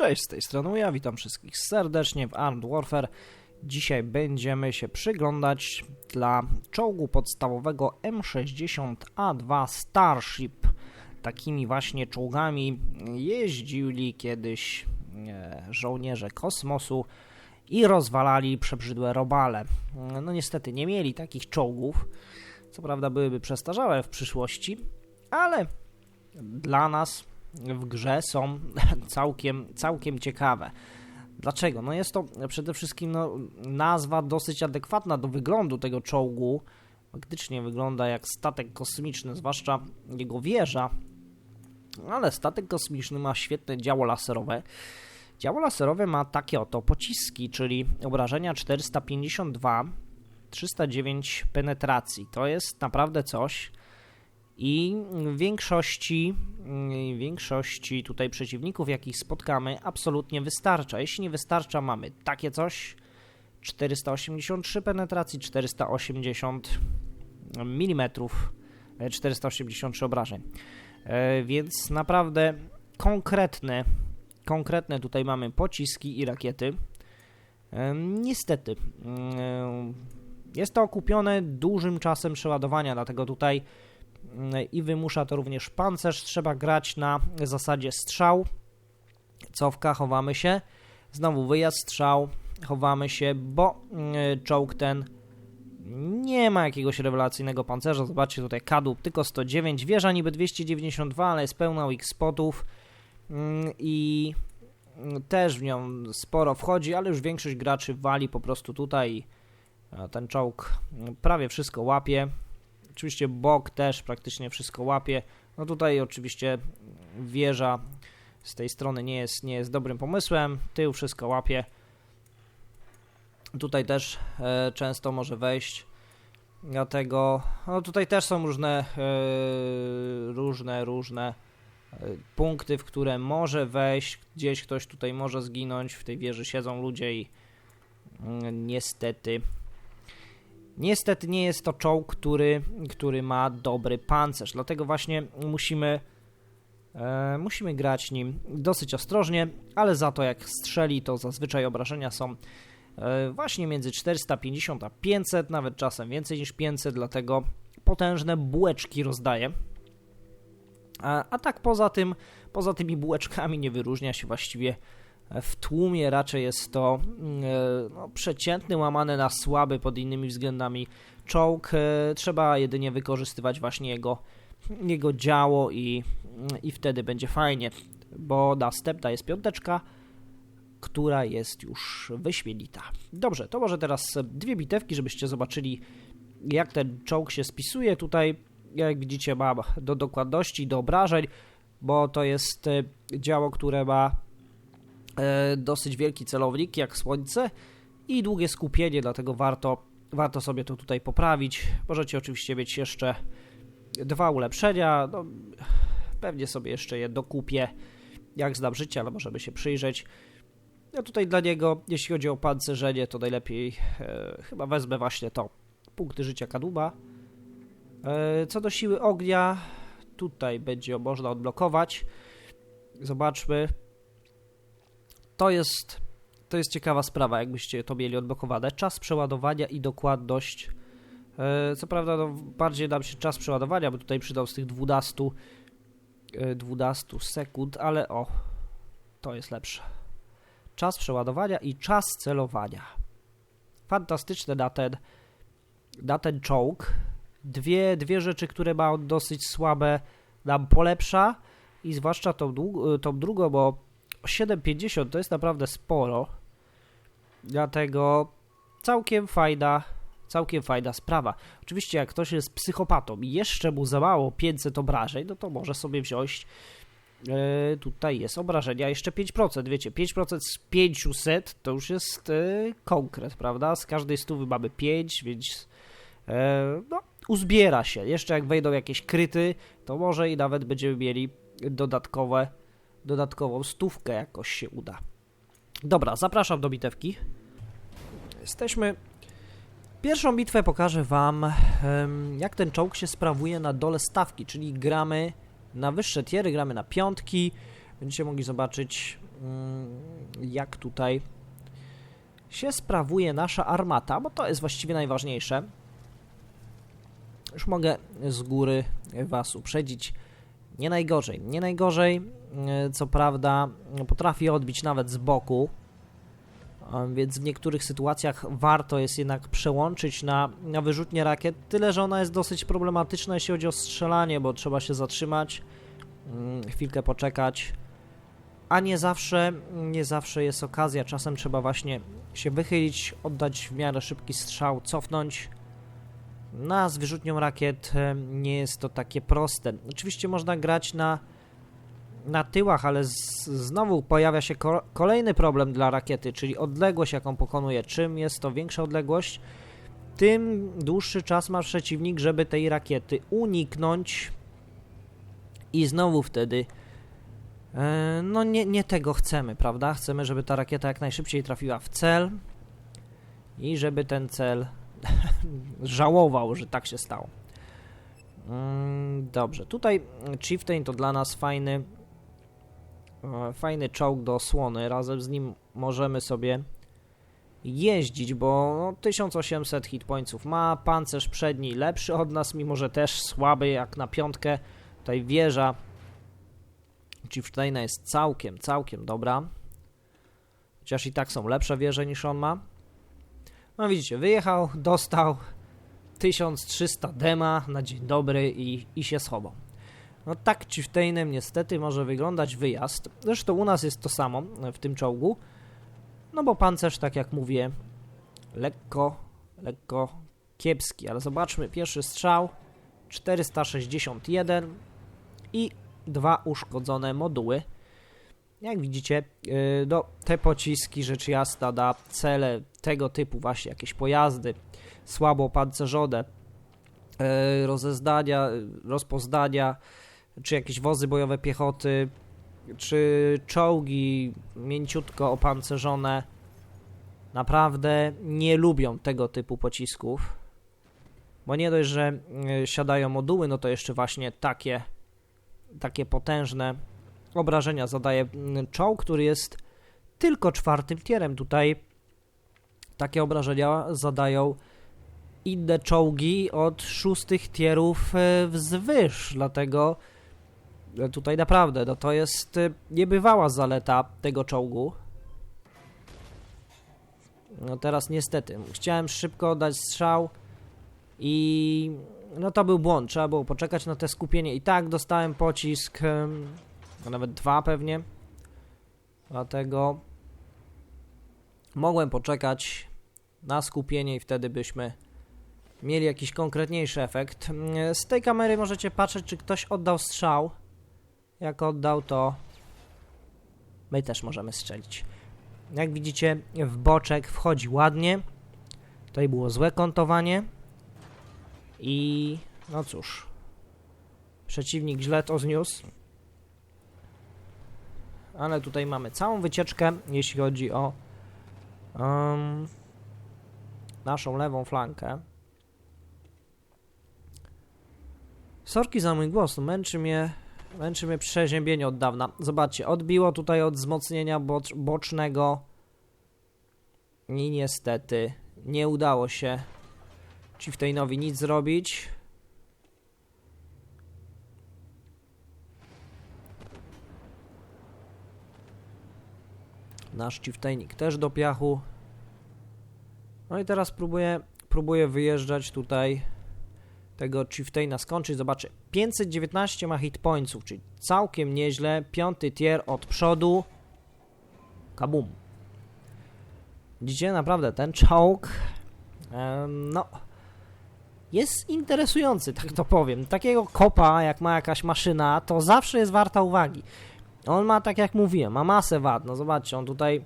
Cześć, z tej strony ja, witam wszystkich serdecznie w Armed Warfare. Dzisiaj będziemy się przyglądać dla czołgu podstawowego M60A2 Starship. Takimi właśnie czołgami jeździli kiedyś e, żołnierze kosmosu i rozwalali przebrzydłe robale. No niestety nie mieli takich czołgów, co prawda byłyby przestarzałe w przyszłości, ale dla nas w grze są całkiem, całkiem ciekawe. Dlaczego? No jest to przede wszystkim no, nazwa dosyć adekwatna do wyglądu tego czołgu. Faktycznie wygląda jak statek kosmiczny, zwłaszcza jego wieża. Ale statek kosmiczny ma świetne działo laserowe. Działo laserowe ma takie oto pociski, czyli obrażenia 452, 309 penetracji. To jest naprawdę coś i większości, w większości tutaj przeciwników, jakich spotkamy, absolutnie wystarcza. Jeśli nie wystarcza, mamy takie coś, 483 penetracji, 480 mm, 483 obrażeń. E, więc naprawdę konkretne, konkretne tutaj mamy pociski i rakiety. E, niestety, e, jest to okupione dużym czasem przeładowania, dlatego tutaj i wymusza to również pancerz. Trzeba grać na zasadzie strzał. Cofka, chowamy się. Znowu wyjazd, strzał, chowamy się, bo mm, czołg ten nie ma jakiegoś rewelacyjnego pancerza. Zobaczcie tutaj kadłub tylko 109, wieża niby 292, ale jest pełna weak spotów mm, i też w nią sporo wchodzi, ale już większość graczy wali po prostu tutaj. Ten czołg prawie wszystko łapie. Oczywiście bok też praktycznie wszystko łapie. No tutaj oczywiście wieża z tej strony nie jest, nie jest dobrym pomysłem. Tył wszystko łapie. Tutaj też e, często może wejść. Dlatego, no tutaj też są różne, e, różne, różne e, punkty, w które może wejść. Gdzieś ktoś tutaj może zginąć. W tej wieży siedzą ludzie i mm, niestety Niestety nie jest to czołg, który, który ma dobry pancerz, dlatego właśnie musimy, e, musimy grać nim dosyć ostrożnie, ale za to jak strzeli, to zazwyczaj obrażenia są e, właśnie między 450 a 500, nawet czasem więcej niż 500, dlatego potężne bułeczki rozdaje. A, a tak poza tym, poza tymi bułeczkami nie wyróżnia się właściwie w tłumie raczej jest to mm, e, no, przeciętny, łamany na słaby pod innymi względami czołg. E, trzeba jedynie wykorzystywać właśnie jego, jego działo i, mm, i wtedy będzie fajnie, bo następna jest piąteczka, która jest już wyśmienita. Dobrze, to może teraz dwie bitewki, żebyście zobaczyli jak ten czołg się spisuje. Tutaj, jak widzicie, ma do dokładności, do obrażeń, bo to jest e, działo, które ma dosyć wielki celownik jak słońce i długie skupienie, dlatego warto, warto sobie to tutaj poprawić. Możecie oczywiście mieć jeszcze dwa ulepszenia, no, pewnie sobie jeszcze je dokupię, jak znam życie, ale możemy się przyjrzeć. Ja tutaj dla niego, jeśli chodzi o pancerzenie, to najlepiej e, chyba wezmę właśnie to. Punkty życia kadłuba. E, co do siły ognia, tutaj będzie można odblokować. Zobaczmy to jest, to jest ciekawa sprawa, jakbyście to mieli odblokowane. Czas przeładowania i dokładność. E, co prawda, no, bardziej nam się czas przeładowania, bo tutaj przydał z tych 12, 12 e, sekund, ale o, to jest lepsze. Czas przeładowania i czas celowania. Fantastyczne na ten, na ten czołg. Dwie, dwie rzeczy, które ma dosyć słabe, nam polepsza i zwłaszcza tą, tą drugą, bo 7,50 to jest naprawdę sporo. Dlatego całkiem fajna, całkiem fajna sprawa. Oczywiście jak ktoś jest psychopatą i jeszcze mu za mało 500 obrażeń, no to może sobie wziąć e, tutaj jest obrażenia jeszcze 5%, wiecie, 5% z 500 to już jest e, konkret, prawda? Z każdej stówy mamy 5, więc e, no, uzbiera się. Jeszcze jak wejdą jakieś kryty, to może i nawet będziemy mieli dodatkowe dodatkową stówkę jakoś się uda. Dobra, zapraszam do bitewki. Jesteśmy... Pierwszą bitwę pokażę Wam, jak ten czołg się sprawuje na dole stawki, czyli gramy na wyższe tiery, gramy na piątki, będziecie mogli zobaczyć, mm, jak tutaj się sprawuje nasza armata, bo to jest właściwie najważniejsze. Już mogę z góry Was uprzedzić. Nie najgorzej. Nie najgorzej, e, co prawda, potrafi odbić nawet z boku, więc w niektórych sytuacjach warto jest jednak przełączyć na, na wyrzutnię rakiet, tyle że ona jest dosyć problematyczna jeśli chodzi o strzelanie, bo trzeba się zatrzymać, mm, chwilkę poczekać, a nie zawsze, nie zawsze jest okazja, czasem trzeba właśnie się wychylić, oddać w miarę szybki strzał, cofnąć, na z wyrzutnią rakiet e, nie jest to takie proste. Oczywiście można grać na, na tyłach, ale z, znowu pojawia się ko kolejny problem dla rakiety, czyli odległość, jaką pokonuje. Czym jest to większa odległość, tym dłuższy czas ma przeciwnik, żeby tej rakiety uniknąć i znowu wtedy e, no nie, nie tego chcemy, prawda? Chcemy, żeby ta rakieta jak najszybciej trafiła w cel i żeby ten cel żałował, że tak się stało. Mm, dobrze, tutaj Chieftain to dla nas fajny e, fajny czołg do osłony, razem z nim możemy sobie jeździć, bo no, 1800 hitpointów ma, pancerz przedni lepszy od nas, mimo że też słaby jak na piątkę, tutaj wieża Chieftaina jest całkiem, całkiem dobra, chociaż i tak są lepsze wieże niż on ma. No widzicie, wyjechał, dostał 1300 dema na dzień dobry i, i się schował. No tak Chieftainem niestety może wyglądać wyjazd. Zresztą u nas jest to samo w tym czołgu. No bo pancerz, tak jak mówię, lekko, lekko kiepski. Ale zobaczmy, pierwszy strzał 461 i dwa uszkodzone moduły. Jak widzicie, yy, no, te pociski rzecz jasna na cele tego typu właśnie, jakieś pojazdy słabo opancerzone, yy, rozeznania, rozpoznania, czy jakieś wozy bojowe piechoty, czy czołgi mięciutko opancerzone, naprawdę nie lubią tego typu pocisków, bo nie dość, że yy, siadają moduły, no to jeszcze właśnie takie, takie potężne obrażenia zadaje mm, czołg, który jest tylko czwartym tierem. Tutaj takie obrażenia zadają inne czołgi od szóstych tierów e, wzwyż, dlatego e, tutaj naprawdę no to jest e, niebywała zaleta tego czołgu. No teraz niestety, chciałem szybko oddać strzał i no to był błąd, trzeba było poczekać na te skupienie i tak dostałem pocisk a nawet dwa pewnie. Dlatego mogłem poczekać na skupienie i wtedy byśmy mieli jakiś konkretniejszy efekt. Z tej kamery możecie patrzeć, czy ktoś oddał strzał. Jak oddał, to my też możemy strzelić. Jak widzicie, w boczek wchodzi ładnie. Tutaj było złe kątowanie. I no cóż, przeciwnik źle to zniósł ale tutaj mamy całą wycieczkę, jeśli chodzi o um, naszą lewą flankę. Sorki za mój głos, męczy mnie, męczy mnie przeziębienie od dawna. Zobaczcie, odbiło tutaj od wzmocnienia bocz, bocznego i niestety nie udało się Chieftainowi nic zrobić. Nasz chieftainik też do piachu. No i teraz próbuję, próbuję wyjeżdżać tutaj tego chieftaina skończyć. Zobaczę, 519 ma hit pointsów, czyli całkiem nieźle. Piąty tier od przodu. Kabum. Widzicie, naprawdę ten czołg no jest interesujący, tak to powiem. Takiego kopa, jak ma jakaś maszyna, to zawsze jest warta uwagi. On ma, tak jak mówiłem, ma masę wad. No zobaczcie, on tutaj...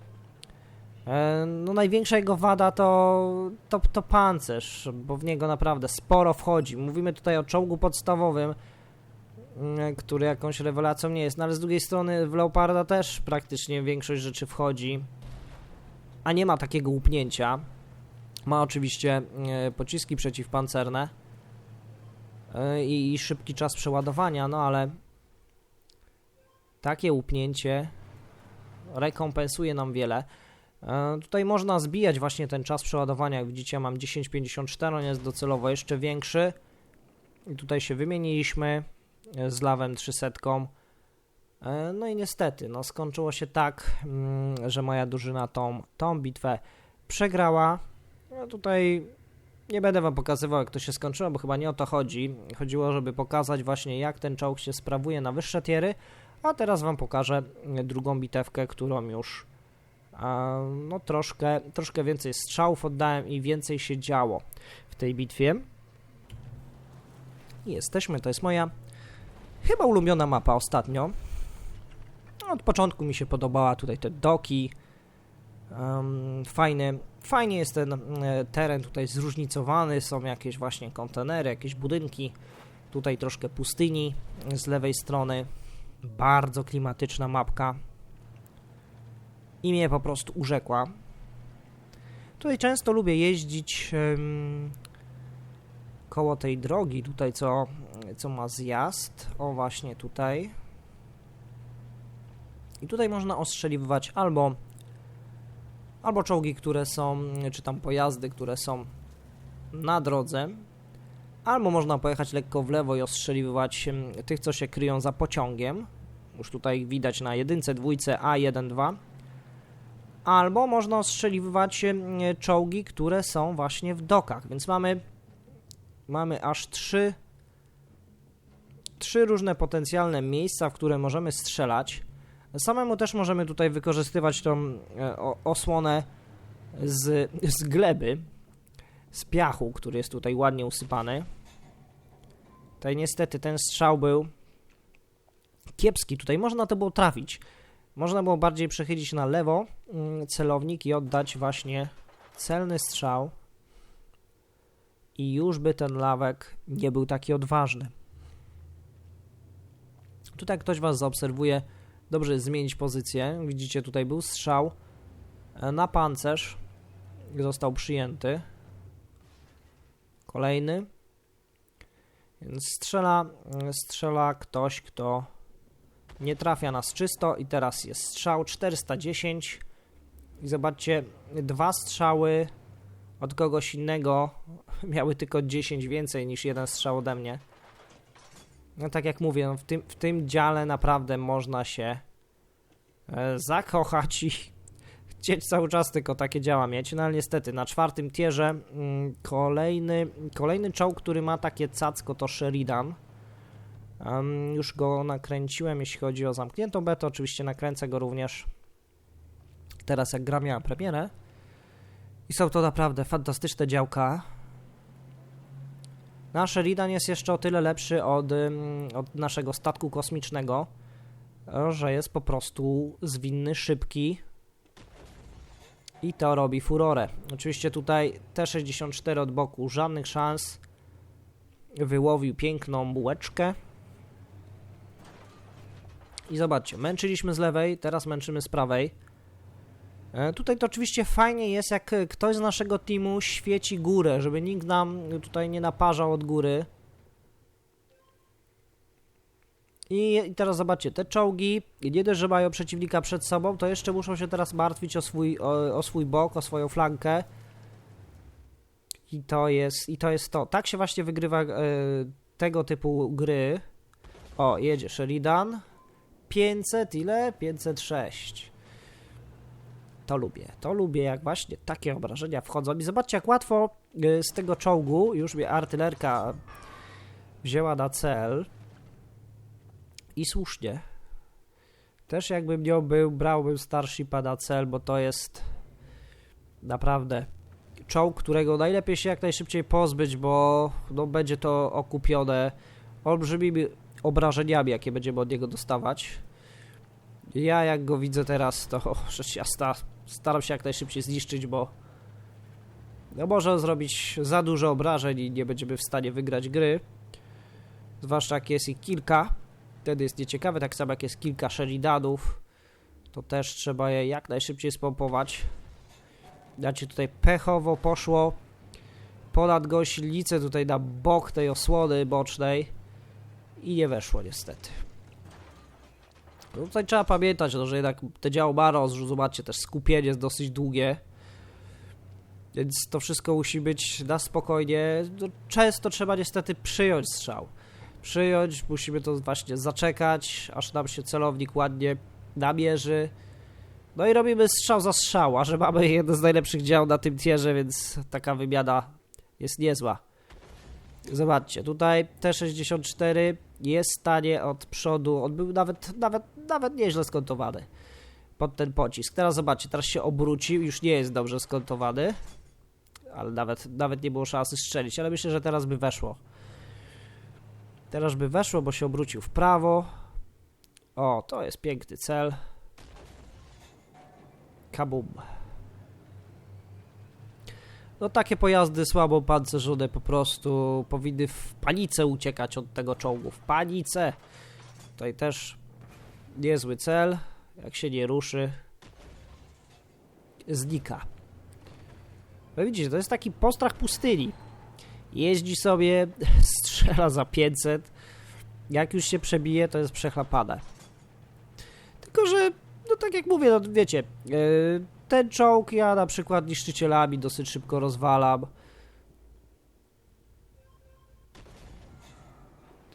E, no największa jego wada to, to, to pancerz, bo w niego naprawdę sporo wchodzi. Mówimy tutaj o czołgu podstawowym, mm, który jakąś rewelacją nie jest, no ale z drugiej strony w Leoparda też praktycznie większość rzeczy wchodzi, a nie ma takiego upnięcia. Ma oczywiście e, pociski przeciwpancerne e, i, i szybki czas przeładowania, no ale takie łupnięcie rekompensuje nam wiele. E, tutaj można zbijać właśnie ten czas przeładowania. Jak widzicie, mam 10,54, on jest docelowo jeszcze większy. I tutaj się wymieniliśmy e, z lawem 300. E, no i niestety, no skończyło się tak, mm, że moja drużyna tą, tą bitwę przegrała. No tutaj nie będę wam pokazywał, jak to się skończyło, bo chyba nie o to chodzi. Chodziło, żeby pokazać właśnie, jak ten czołg się sprawuje na wyższe tiery. A teraz wam pokażę drugą bitewkę, którą już no troszkę, troszkę więcej strzałów oddałem i więcej się działo w tej bitwie. Jesteśmy, to jest moja chyba ulubiona mapa ostatnio. Od początku mi się podobała tutaj te doki. Um, fajny, fajnie jest ten e, teren tutaj zróżnicowany, są jakieś właśnie kontenery, jakieś budynki. Tutaj troszkę pustyni z lewej strony. Bardzo klimatyczna mapka. I mnie po prostu urzekła. Tutaj często lubię jeździć um, koło tej drogi, tutaj co, co ma zjazd. O, właśnie tutaj. I tutaj można ostrzeliwać albo albo czołgi, które są, czy tam pojazdy, które są na drodze, albo można pojechać lekko w lewo i ostrzeliwać tych, co się kryją za pociągiem. Już tutaj widać na jedynce, dwójce A1, 2. Albo można ostrzeliwać czołgi, które są właśnie w dokach, więc mamy mamy aż trzy trzy różne potencjalne miejsca, w które możemy strzelać. Samemu też możemy tutaj wykorzystywać tą e, osłonę z, z gleby, z piachu, który jest tutaj ładnie usypany. Tutaj niestety ten strzał był kiepski. Tutaj można to było trafić. Można było bardziej przechylić na lewo mm, celownik i oddać właśnie celny strzał. I już by ten lawek nie był taki odważny. Tutaj ktoś was zaobserwuje Dobrze zmienić pozycję. Widzicie, tutaj był strzał e, na pancerz. Został przyjęty. Kolejny. Więc strzela, strzela ktoś, kto nie trafia nas czysto i teraz jest strzał 410 i zobaczcie, dwa strzały od kogoś innego miały tylko 10 więcej niż jeden strzał ode mnie. No tak jak mówię, no w, tym, w tym dziale naprawdę można się e, zakochać i chcieć cały czas tylko takie działa mieć, no ale niestety na czwartym tierze mm, kolejny, kolejny czołg, który ma takie cacko to Sheridan. Um, już go nakręciłem, jeśli chodzi o zamkniętą betę, oczywiście nakręcę go również teraz jak gra miała premierę. I są to naprawdę fantastyczne działka. Nasz Sheridan jest jeszcze o tyle lepszy od, od naszego statku kosmicznego, że jest po prostu zwinny, szybki i to robi furorę. Oczywiście tutaj T-64 od boku, żadnych szans. Wyłowił piękną bułeczkę. I zobaczcie, męczyliśmy z lewej, teraz męczymy z prawej. E, tutaj to oczywiście fajnie jest, jak ktoś z naszego teamu świeci górę, żeby nikt nam tutaj nie naparzał od góry. I, teraz zobaczcie, te czołgi, nie dość, że mają przeciwnika przed sobą, to jeszcze muszą się teraz martwić o swój, o, o swój bok, o swoją flankę. I to jest, i to jest to. Tak się właśnie wygrywa e, tego typu gry. O, jedzie Sheridan. 500, ile? 506. To lubię. To lubię, jak właśnie takie obrażenia wchodzą. I zobaczcie, jak łatwo y, z tego czołgu już mnie artylerka wzięła na cel. I słusznie. Też jakbym nią był, brałbym Starshipa na cel, bo to jest naprawdę czołg, którego najlepiej się jak najszybciej pozbyć, bo no, będzie to okupione olbrzymimi obrażeniami, jakie będziemy od niego dostawać. Ja jak go widzę teraz, to rzecz jasna staram się jak najszybciej zniszczyć, bo no może zrobić za dużo obrażeń i nie będziemy w stanie wygrać gry. Zwłaszcza jak jest ich kilka, wtedy jest nieciekawe, tak samo jak jest kilka Sheridanów, to też trzeba je jak najszybciej spompować. Znaczy tutaj pechowo poszło ponad goślicę tutaj na bok tej osłony bocznej i nie weszło niestety. No tutaj trzeba pamiętać, no, że jednak te działo Maros, zobaczcie, też skupienie jest dosyć długie. Więc to wszystko musi być na spokojnie. No, często trzeba niestety przyjąć strzał. Przyjąć, musimy to właśnie zaczekać, aż nam się celownik ładnie namierzy. No i robimy strzał za strzał, a że mamy jeden z najlepszych dział na tym tierze, więc taka wymiana jest niezła. Zobaczcie, tutaj T64 jest w stanie od przodu, on był nawet, nawet, nawet nieźle skontowany pod ten pocisk. Teraz zobaczcie, teraz się obrócił, już nie jest dobrze skontowany, ale nawet, nawet nie było szansy strzelić, ale myślę, że teraz by weszło. Teraz by weszło, bo się obrócił w prawo. O, to jest piękny cel. Kabum. No takie pojazdy słabo pancerzone po prostu powinny w panice uciekać od tego czołgu. W panice. Tutaj też niezły cel. Jak się nie ruszy, znika. No widzicie, to jest taki postrach pustyni. Jeździ sobie, strzela za 500. Jak już się przebije, to jest przechlapane. Tylko, że, no tak jak mówię, no wiecie, yy, ten czołg ja na przykład niszczycielami dosyć szybko rozwalam.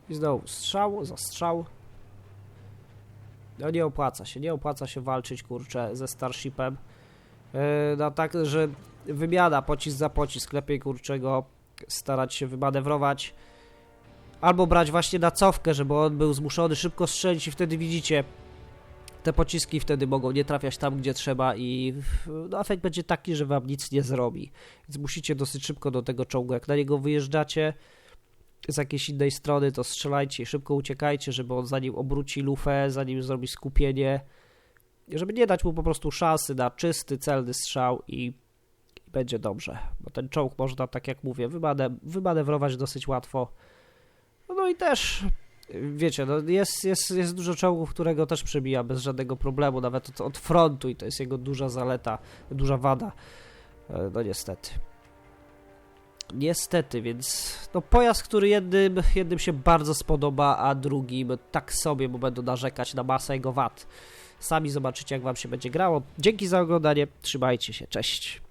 I znowu strzał, zastrzał. No nie opłaca się, nie opłaca się walczyć, kurczę, ze Starshipem. Yy, no tak, że wymiana pocisk za pocisk, lepiej kurczę go starać się wymanewrować. Albo brać właśnie na cofkę, żeby on był zmuszony szybko strzelić i wtedy widzicie, te pociski wtedy mogą nie trafiać tam, gdzie trzeba i no, efekt będzie taki, że wam nic nie zrobi. Więc musicie dosyć szybko do tego czołgu. Jak na niego wyjeżdżacie z jakiejś innej strony, to strzelajcie i szybko uciekajcie, żeby on zanim obróci lufę, zanim zrobi skupienie, żeby nie dać mu po prostu szansy na czysty, celny strzał i, będzie dobrze. Bo ten czołg można, tak jak mówię, wymane, wymanewrować dosyć łatwo. No i też wiecie, no jest, jest, jest dużo czołgów, którego też przebija bez żadnego problemu, nawet od, od frontu i to jest jego duża zaleta, duża wada. E, no niestety. Niestety, więc no pojazd, który jednym, jednym się bardzo spodoba, a drugim tak sobie, bo będą narzekać na masę jego wad. Sami zobaczycie, jak wam się będzie grało. Dzięki za oglądanie, trzymajcie się, cześć.